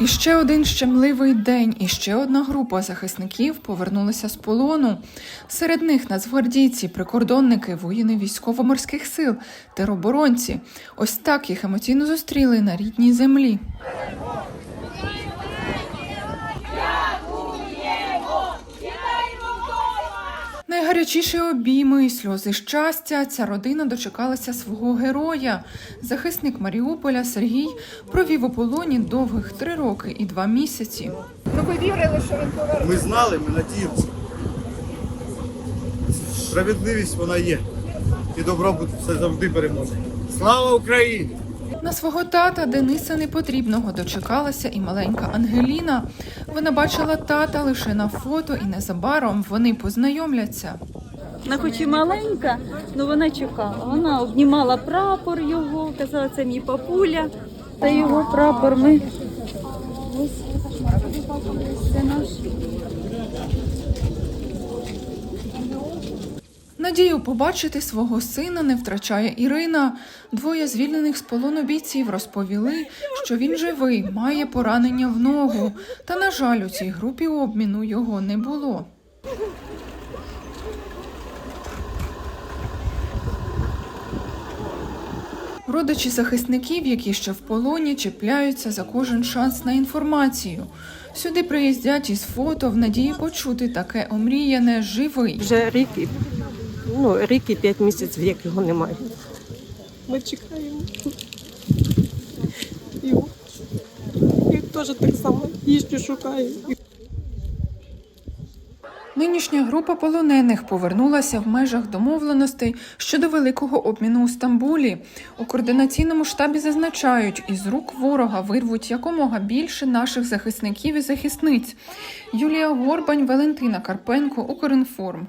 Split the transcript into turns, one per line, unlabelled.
І ще один щемливий день, і ще одна група захисників повернулася з полону. Серед них нацгвардійці, прикордонники, воїни військово-морських сил, тероборонці. Ось так їх емоційно зустріли на рідній землі. Найгарячіші обійми і сльози щастя. Ця родина дочекалася свого героя. Захисник Маріуполя Сергій провів у полоні довгих три роки і два місяці.
Ну ви вірили, що він повернеться?
Ми знали, ми надіємося. Справедливість вона є. І добробут це завжди переможе. Слава Україні!
На свого тата Дениса Непотрібного дочекалася і маленька Ангеліна. Вона бачила тата лише на фото, і незабаром вони познайомляться.
Вона хоч і маленька, але вона чекала. Вона обнімала прапор його, казала, це мій папуля, та його прапор ми. Це наш.
Надію побачити свого сина не втрачає Ірина. Двоє звільнених з полону бійців розповіли, що він живий, має поранення в ногу. Та, на жаль, у цій групі обміну його не було. Родичі захисників, які ще в полоні, чіпляються за кожен шанс на інформацію. Сюди приїздять із фото в надії почути таке омріяне живий.
Вже рік і ну, рік і п'ять місяців, як його немає. Ми чекаємо. Його. І теж так само їжджу шукаю.
Нинішня група полонених повернулася в межах домовленостей щодо великого обміну у Стамбулі. У координаційному штабі зазначають, із рук ворога вирвуть якомога більше наших захисників і захисниць. Юлія Горбань, Валентина Карпенко, Укрінформ.